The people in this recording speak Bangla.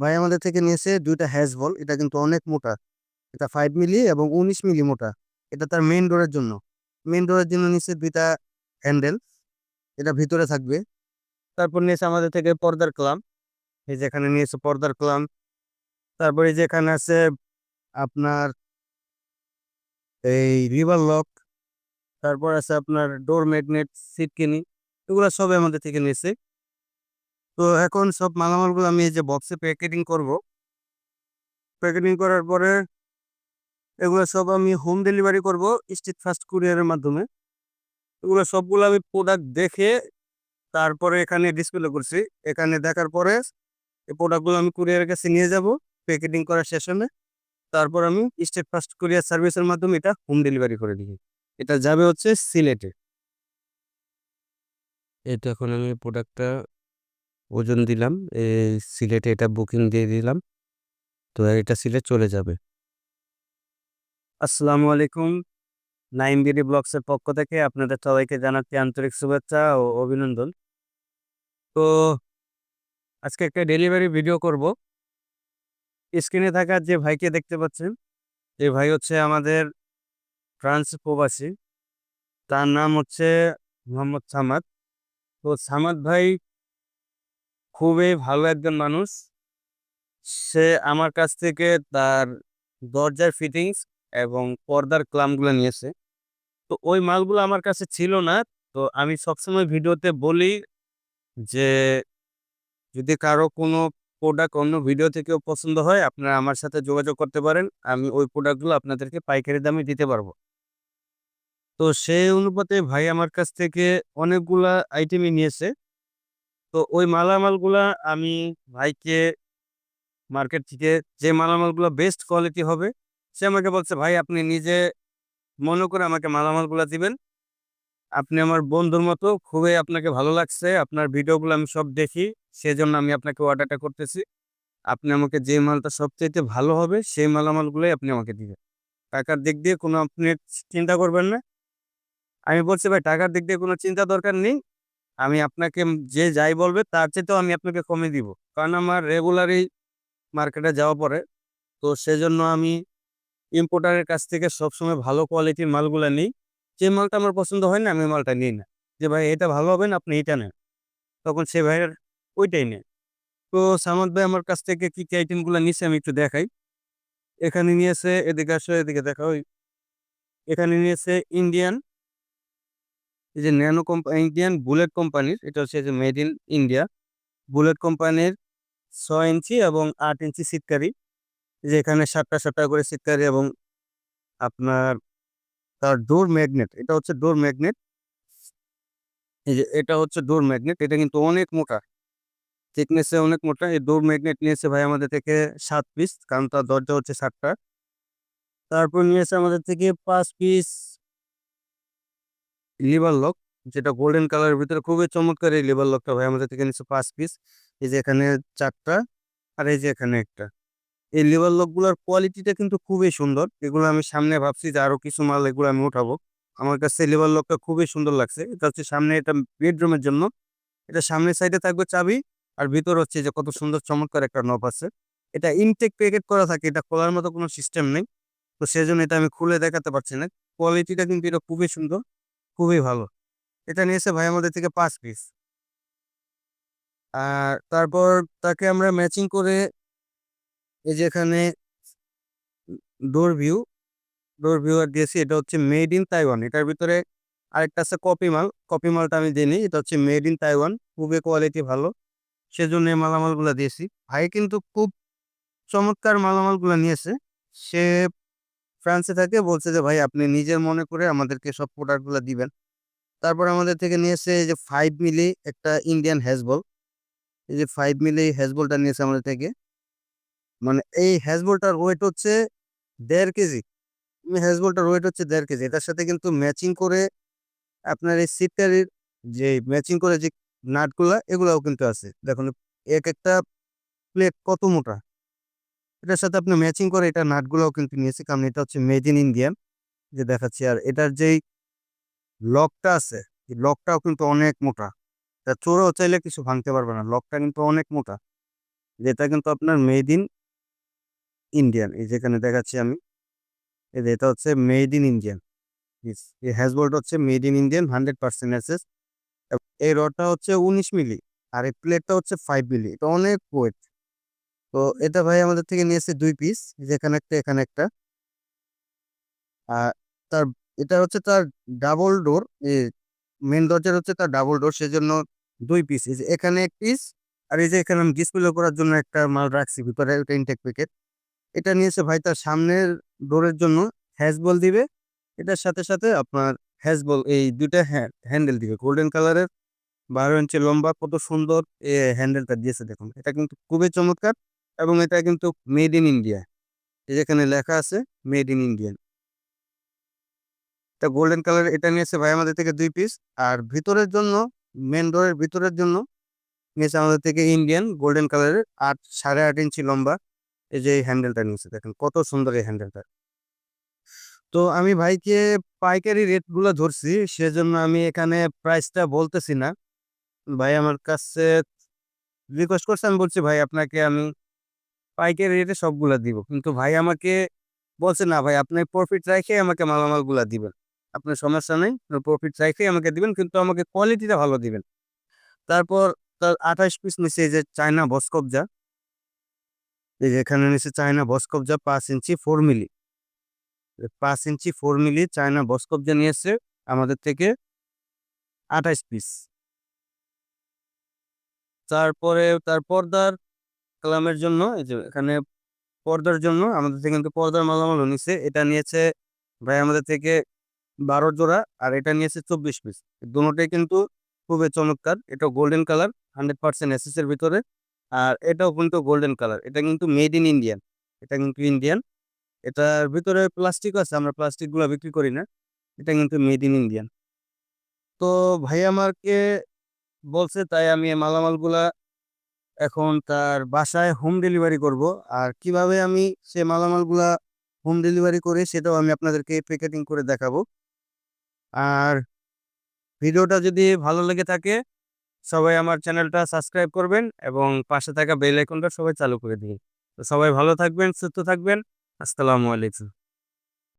ভাই আমাদের থেকে নিয়েছে দুইটা হ্যাজ বল, এটা কিন্তু অনেক মোটা। এটা ফাইভ মিলি এবং উনিশ মিলি মোটা। এটা তার মেইন ডোরের জন্য। মেইন ডোরের জন্য নিয়েছে দুইটা হ্যান্ডেল এটা ভিতরে থাকবে। তারপর নিয়েছে আমাদের থেকে পর্দার ক্লাম। এই যে এখানে নিয়েছে পর্দার ক্লাম। তারপরে যে এখানে আছে আপনার এই রিভার লক তারপর আছে আপনার ডোর ম্যাগনেট সিটকিনি এগুলো সবই আমাদের থেকে নিয়েছে। তো এখন সব মালামালগুলো আমি এই যে বক্সে প্যাকেটিং করব। প্যাকেটিং করার পরে এগুলো সব আমি হোম ডেলিভারি করব স্ট্রিট ফাস্ট কুরিয়ারের মাধ্যমে। এগুলো সবগুলো আমি প্রোডাক্ট দেখে তারপরে এখানে ডিসপ্লে করছি। এখানে দেখার পরে এই প্রোডাক্টগুলো আমি কুরিয়ারের কাছে নিয়ে যাব প্যাকেটিং করার সেশনে তারপর আমি স্টেট ফাস্ট কুরিয়ার সার্ভিসের মাধ্যমে এটা হোম ডেলিভারি করে দিই। এটা যাবে হচ্ছে সিলেটে। এটা এখন আমি প্রোডাক্টটা ওজন দিলাম সিলেটে এটা বুকিং দিয়ে দিলাম। তো এটা সিলেট চলে যাবে। আসসালামু আলাইকুম। নাইন বিডি ব্লগসের পক্ষ থেকে আপনাদের সবাইকে জানাচ্ছি আন্তরিক শুভেচ্ছা ও অভিনন্দন। তো আজকে একটা ডেলিভারি ভিডিও করব। স্ক্রিনে থাকা যে ভাইকে দেখতে পাচ্ছেন এই ভাই হচ্ছে আমাদের ফ্রান্স প্রবাসী। তার নাম হচ্ছে মোহাম্মদ সামাদ। তো সামাদ ভাই খুবই ভালো একজন মানুষ। সে আমার কাছ থেকে তার দরজার ফিটিংস এবং পর্দার ক্লামগুলো নিয়েছে। তো ওই মালগুলো আমার কাছে ছিল না। তো আমি সবসময় ভিডিওতে বলি যে, যদি কারও কোনো প্রোডাক্ট অন্য ভিডিও থেকেও পছন্দ হয়, আপনারা আমার সাথে যোগাযোগ করতে পারেন। আমি ওই প্রোডাক্টগুলো আপনাদেরকে পাইকারি দামে দিতে পারব। তো সেই অনুপাতে ভাই আমার কাছ থেকে অনেকগুলা আইটেমই নিয়েছে। তো ওই মালামালগুলা আমি ভাইকে মার্কেট থেকে যে মালামালগুলো বেস্ট কোয়ালিটি হবে, সে আমাকে বলছে, ভাই, আপনি নিজে মনে করে আমাকে মালামালগুলো দিবেন। আপনি আমার বন্ধুর মতো, খুবই আপনাকে ভালো লাগছে, আপনার ভিডিওগুলো আমি সব দেখি, সেজন্য আমি আপনাকে অর্ডারটা করতেছি। আপনি আমাকে যে মালটা সবচেয়ে ভালো হবে, সেই মালামালগুলোই আপনি আমাকে দিবেন। টাকার দিক দিয়ে কোনো আপনি চিন্তা করবেন না। আমি বলছি, ভাই, টাকার দিক দিয়ে কোনো চিন্তা দরকার নেই আমি আপনাকে যে যাই বলবে, তার চেয়েতেও আমি আপনাকে কমে দিব। কারণ আমার রেগুলারই মার্কেটে যাওয়া পড়ে তো সেজন্য আমি ইম্পোর্টারের কাছ থেকে সবসময় ভালো কোয়ালিটির মালগুলো নিই। যে মালটা আমার পছন্দ হয় না, আমি মালটা নিই না। যে ভাই, এটা ভালো হবে না, আপনি এটা নেন। তখন সে ভাইয়ের ওইটাই নেয়। তো সামাদ ভাই আমার কাছ থেকে কী কী আইটেমগুলো নিচ্ছে আমি একটু দেখাই। এখানে নিয়েছে, এদিকে আসো, এদিকে দেখা ওই এখানে নিয়েছে ইন্ডিয়ান এই যে ন্যানো কোম্পানি ইন্ডিয়ান বুলেট কোম্পানির, এটা হচ্ছে যে মেড ইন ইন্ডিয়া, বুলেট কোম্পানির ছয় ইঞ্চি এবং আট ইঞ্চি শীতকারি যে এখানে সাতটা সাতটা করে শীতকারি এবং আপনার তার ডোর ম্যাগনেট, এটা হচ্ছে ডোর ম্যাগনেট। এই যে এটা হচ্ছে ডোর ম্যাগনেট, এটা কিন্তু অনেক মোটা, থিকনেসে অনেক মোটা, এই ডোর ম্যাগনেট নিয়েছে ভাই আমাদের থেকে সাত পিস, কারণ তার দরজা হচ্ছে সাতটা। তারপর নিয়েছে আমাদের থেকে পাঁচ পিস লিভার লক যেটা গোল্ডেন কালারের ভিতরে খুবই চমৎকার এই লিভার লকটা ভাই। আমাদের থেকে নিচ্ছে পাঁচ পিস এই যে এখানে চারটা আর এই যে এখানে একটা। এই লিভার লকগুলোর কোয়ালিটিটা কিন্তু খুবই সুন্দর। এগুলো আমি সামনে ভাবছি যে আরও কিছু মাল এগুলো আমি উঠাবো। আমার কাছে লিভার লকটা খুবই সুন্দর লাগছে। এটা হচ্ছে সামনে এটা বেডরুমের জন্য। এটা সামনের সাইডে থাকবে চাবি আর ভিতর হচ্ছে যে কত সুন্দর চমৎকার একটা নব আছে। এটা ইনটেক প্যাকেট করা থাকে। এটা খোলার মতো কোনো সিস্টেম নেই। তো সেজন্য এটা আমি খুলে দেখাতে পারছি না। কোয়ালিটিটা কিন্তু এটা খুবই সুন্দর। খুবই ভালো। এটা নিয়েছে ভাই আমাদের থেকে পাঁচ পিস আর তারপর তাকে আমরা ম্যাচিং করে এই যে এখানে ডোর ভিউ ডোর ভিউ আর দিয়েছি, এটা হচ্ছে মেড ইন তাইওয়ান এটার ভিতরে আরেকটা আছে কপি মাল। কপি মালটা আমি দিইনি, এটা হচ্ছে মেড ইন তাইওয়ান খুবই কোয়ালিটি ভালো। সেজন্য এই মালামালগুলো দিয়েছি। ভাই কিন্তু খুব চমৎকার মালামালগুলো নিয়েছে। সে ফ্রান্সে থাকে, বলছে যে, ভাই, আপনি নিজের মনে করে আমাদেরকে সব প্রোডাক্টগুলো দিবেন। তারপর আমাদের থেকে নিয়েছে এই যে ফাইভ মিলি একটা ইন্ডিয়ান হ্যাজবল এই যে ফাইভ মিলি হ্যাজবলটা নিয়েছে আমাদের থেকে। মানে এই হ্যাজবলটার ওয়েট হচ্ছে দেড় কেজি। হ্যাজবলটার ওয়েট হচ্ছে দেড় কেজি। এটার সাথে কিন্তু ম্যাচিং করে আপনার এই সিটকারির যে ম্যাচিং করে যে নাটগুলা, এগুলাও কিন্তু আছে। দেখুন, এক একটা প্লেট কত মোটা? এটার সাথে আপনি ম্যাচিং করে এটা নাটগুলোও কিন্তু নিয়েছি কারণ এটা হচ্ছে মেড ইন ইন্ডিয়ান যে দেখাচ্ছি। আর এটার যেই লকটা আছে, এই লকটাও কিন্তু অনেক মোটা। তা চোরও চাইলে কিছু ভাঙতে পারবে না। লকটা কিন্তু অনেক মোটা। যেটা কিন্তু আপনার মেড ইন ইন্ডিয়ান এই যেখানে দেখাচ্ছি আমি। এই যে এটা হচ্ছে মেড ইন ইন্ডিয়ান এই হ্যাজবোল্ট হচ্ছে made in Indian hundred percent assess এই রডটা হচ্ছে উনিশ মিলি আর এই প্লেটটা হচ্ছে ফাইভ মিলি এটা অনেক ওয়েট তো এটা ভাই আমাদের থেকে নিয়েছে দুই পিস যেখানে একটা, এখানে একটা। আর তার, এটা হচ্ছে তার ডাবল ডোর মেন দরজার হচ্ছে তার ডাবল ডোর সেজন্য দুই পিস এই যে এখানে এক পিস আর এই যে এখানে আমি ডিসপ্লে করার জন্য একটা মাল রাখছি, ভিতরে ওটা ইনটেক প্যাকেট এটা নিয়েছে ভাই তার সামনের ডোরের জন্য হ্যাজবল দিবে। এটার সাথে সাথে আপনার হ্যাজবল এই দুইটা হ্যান্ডেল দিবে। গোল্ডেন কালারের বারো ইঞ্চি লম্বা, কত সুন্দর হ্যান্ডেলটা দিয়েছে দেখুন। এটা কিন্তু খুবই চমৎকার। এবং এটা কিন্তু মেড ইন ইন্ডিয়া যেখানে লেখা আছে মেড ইন ইন্ডিয়ান এটা গোল্ডেন কালার এটা নিয়েছে ভাই আমাদের থেকে দুই পিস আর ভিতরের জন্য মেন ডোরের ভিতরের জন্য নিয়েছে আমাদের থেকে ইন্ডিয়ান গোল্ডেন কালারের আট, সাড়ে আট ইঞ্চি লম্বা। এই যে হ্যান্ডেলটা নিয়েছে, দেখেন কত সুন্দর এই হ্যান্ডেলটা তো আমি ভাইকে পাইকারি রেটগুলো ধরছি, সেজন্য আমি এখানে প্রাইসটা বলতেছি না। ভাই আমার কাছে রিকোয়েস্ট করছে, আমি বলছি, ভাই, আপনাকে আমি পাইকারি রেটে সবগুলা দিব। কিন্তু ভাই আমাকে বলছে, না ভাই, আপনি প্রফিট রাখে আমাকে মালামালগুলা দিবেন। আপনার সমস্যা নেই প্রফিট রাখে আমাকে দিবেন, কিন্তু আমাকে কোয়ালিটিটা ভালো দিবেন। তারপর তার আঠাশ পিস নিচে যে চায়না বসকবজা এই যে এখানে নিচে চায়না বসকবজা পাঁচ ইঞ্চি ফোর মিলি পাঁচ ইঞ্চি ফোর মিলি চায়না বসকবজা নিয়েছে আমাদের থেকে আঠাশ পিস তারপরে, তার পর্দার কালামের জন্য, এই যে এখানে পর্দার জন্য, আমাদের থেকে কিন্তু পর্দার মালামাল নিচ্ছে এটা নিয়েছে ভাই আমাদের থেকে বারো জোড়া আর এটা নিয়েছে চব্বিশ পিস। দুটোটাই কিন্তু খুবই চমৎকার। এটা golden colour hundred percent SS এর ভিতরে। আর এটাও কিন্তু গোল্ডেন কালার এটা কিন্তু মেড ইন ইন্ডিয়ান এটা কিন্তু ইন্ডিয়ান এটার ভিতরে প্লাস্টিক আছে, আমরা প্লাস্টিকগুলো বিক্রি করি না। এটা কিন্তু মেড ইন ইন্ডিয়ান তো ভাই আমাকে বলছে, তাই আমি মালামালগুলা এখন তার বাসায় হোম ডেলিভারি করব। আর কীভাবে আমি সে মালামালগুলা হোম ডেলিভারি করে সেটাও আমি আপনাদেরকে প্যাকেটিং করে দেখাবো। আর ভিডিওটা যদি ভালো লেগে থাকে, সবাই আমার চ্যানেলটা সাবস্ক্রাইব করবেন এবং পাশে থাকা বেল আইকনটা সবাই চালু করে দিন। তো সবাই ভালো থাকবেন, সুস্থ থাকবেন। আসসালামু আলাইকুম।